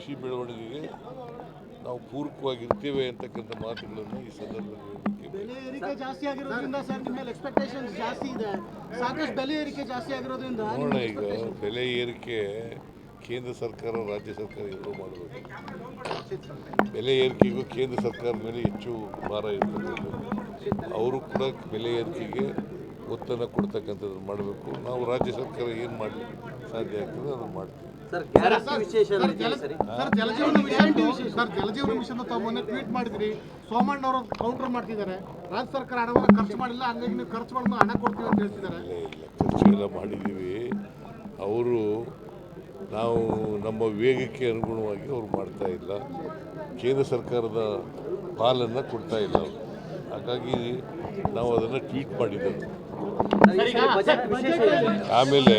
ಕೃಷಿ ಬೆಳವಣಿಗೆಗೆ ನಾವು ಪೂರಕವಾಗಿರ್ತೇವೆ ಅಂತಕ್ಕಂಥ ಮಾತುಗಳನ್ನು ಈ ಸಂದರ್ಭದಲ್ಲಿ ಬೆಲೆ ಏರಿಕೆ ಜಾಸ್ತಿ ಆಗಿರೋದ್ರಿಂದ ಸರ್ ನಿಮ್ಮ ಮೇಲೆ ಎಕ್ಸ್ಪೆಕ್ಟೇಷನ್ಸ್ ಜಾಸ್ತಿ ಇದೆ. ಸಾಕಷ್ಟು ಬೆಲೆ ಏರಿಕೆ ಜಾಸ್ತಿ ಆಗಿರೋದ್ರಿಂದ ನೋಡೋಣ ಈಗ ಬೆಲೆ ಏರಿಕೆ ಕೇಂದ್ರ ಸರ್ಕಾರ ರಾಜ್ಯ ಸರ್ಕಾರ ಎರಡೂ ಮಾಡಬೇಕು. ಬೆಲೆ ಏರಿಕೆಗೂ ಕೇಂದ್ರ ಸರ್ಕಾರ ಮೇಲೆ ಹೆಚ್ಚು ಭಾರ ಇರ್ತಕ್ಕಂಥದ್ದು. ಅವರು ಕೂಡ ಬೆಲೆ ಏರಿಕೆಗೆ ಒತ್ತನ್ನು ಕೊಡ್ತಕ್ಕಂಥದ್ದು ಮಾಡಬೇಕು. ನಾವು ರಾಜ್ಯ ಸರ್ಕಾರ ಏನು ಮಾಡಲಿಕ್ಕೆ ಸಾಧ್ಯ ಆಗ್ತದೆ ಅದನ್ನು ಮಾಡ್ತೀವಿ. ಸರ್ ಗ್ಯಾರಂಟಿ ವಿಶೇಷ ಏನಿದೆ ಸರಿ? Sir Jal Jeevan mission sir Jal Jeevan mission ತಾವು ಮೊನ್ನೆ ಟ್ವೀಟ್ ಮಾಡಿದ್ರಿ. ಸೋಮಣ್ಣ ಅವರು ಕೌಂಟರ್ ಮಾಡ್ತಿದ್ದಾರೆ. ರಾಜ್ಯ ಸರ್ಕಾರ ಹಣವನ್ನು ಖರ್ಚು ಮಾಡಿಲ್ಲ ಹಂಗಾಗಿ ನೀವು ಖರ್ಚು ಮಾಡೋದು ಹಣ ಕೊಡ್ತೀವಿ ಅಂತ ಹೇಳ್ತಿದ್ದಾರೆ. ಇಲ್ಲ ಇಲ್ಲ ಖರ್ಚು ಎಲ್ಲ ಮಾಡಿದ್ದೀವಿ. ಅವರು ನಾವು ನಮ್ಮ ವೇಗಕ್ಕೆ ಅನುಗುಣವಾಗಿ ಅವ್ರು ಮಾಡ್ತಾ ಇಲ್ಲ. ಕೇಂದ್ರ ಸರ್ಕಾರದ ಪಾಲನ್ನು ಕೊಡ್ತಾ ಇಲ್ಲ ಅವ್ರು. ಹಾಗಾಗಿ ನಾವು ಅದನ್ನು ಟ್ವೀಟ್ ಮಾಡಿದ್ದೆವು? ಆಮೇಲೆ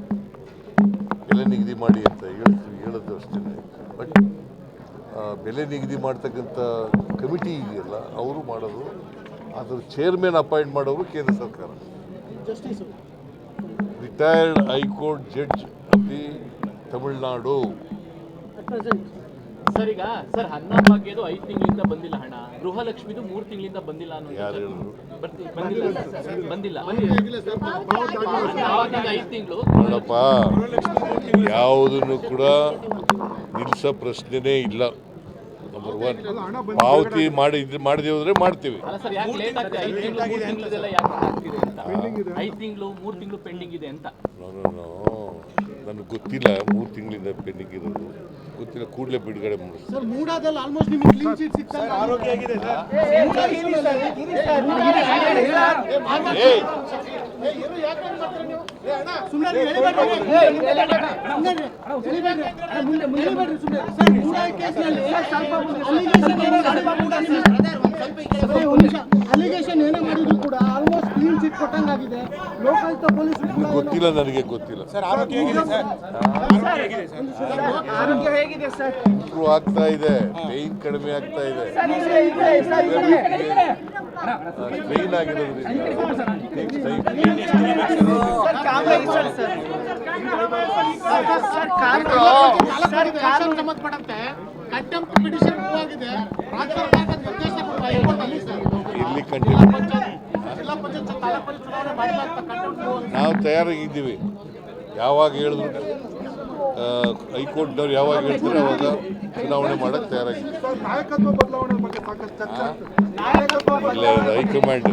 ಬೆಲೆ ನಿಗದಿ ಮಾಡಿ ಅಂತ ಹೇಳ್ತೀವಿ ಹೇಳೋದು ಅಷ್ಟೇ. ಬಟ್ ಬೆಲೆ ನಿಗದಿ ಮಾಡ್ತಕ್ಕಂಥ ಕಮಿಟಿ ಇದೆಯಲ್ಲ ಅವರು ಮಾಡೋದು. ಅದರ ಚೇರ್ಮನ್ ಅಪಾಯಿಂಟ್ ಮಾಡೋರು ಕೇಂದ್ರ ಸರ್ಕಾರ. Justice retired high court judge of the Tamil Nadu sir ಈಗ ಸರ್ ಅನ್ನ ಭಾಗ್ಯದು ಐದು ತಿಂಗಳಿಂದ ಬಂದಿಲ್ಲ ಹಣ. ಗೃಹಲಕ್ಷ್ಮಿದು ಮೂರು ತಿಂಗಳಿಂದ ಬಂದಿಲ್ಲ ಅನ್ನೋ ಯಾರು ಹೇಳಿದ್ರು? ಬರ್ತಿ- ಬಂದಿಲ್ಲ ಸರ್, ಬಂದಿಲ್ಲ. ಐದು ತಿಂಗಳು. ಯಾವುದನ್ನು ಕೂಡ ನಿಲ್ಲಿಸೋ ಪ್ರಶ್ನೆನೇ ಇಲ್ಲ. ನಂಬರ್ ಒನ್ ಪಾವತಿ ಮಾಡಿ ಮಾಡದೆ ಹೋದ್ರೆ ಮಾಡ್ತೀವಿ. ಇದೆ ನಾನು ನನಗೆ ಗೊತ್ತಿಲ್ಲ ಮೂರು ತಿಂಗಳಿಂದ ಪೆಂಡಿಂಗ್ ಇರೋದು ಗೊತ್ತಿಲ್ಲ ಕೂಡಲೇ ಬಿಡುಗಡೆ ಮಾಡಿದ್ರು ಕೂಡ ಕೊಟ್ಟಂಗಾಗಿದೆ ಲೋಕಾಯುಕ್ತ ಪೊಲೀಸ್ ಗೊತ್ತಿಲ್ಲ ನನಗೆ ಗೊತ್ತಿಲ್ಲ ಆರೋಗ್ಯ ಹೇಗಿದೆ ಸರ್ ಇಂಪ್ರೂವ್ ಆಗ್ತಾ ಇದೆ ಪೇನ್ ಕಡಿಮೆ ಆಗ್ತಾ ಇದೆ ಪೇನ್ ಆಗಿರೋದ್ರಿಂದ. ಸಂಬಂಧಪಟ್ಟಂತೆ ಕಂಟೆಂಪ್ಟ್ ಪಿಟಿಷನ್ ಆಗಿದೆ ರಾಜ್ಯ ಇಲ್ಲಿ ನಾವು ತಯಾರಾಗಿದ್ದೀವಿ. ಯಾವಾಗ ಹೇಳಿದ್ರು ಹೈಕೋರ್ಟ್ನವ್ರು ಯಾವಾಗ ಹೇಳ್ತಾರೆ ಅವಾಗ ಚುನಾವಣೆ ಮಾಡಕ್ಕೆ ತಯಾರಾಗಿದ್ದೀವಿ. ಇಲ್ಲ ಹೈಕಮಾಂಡ್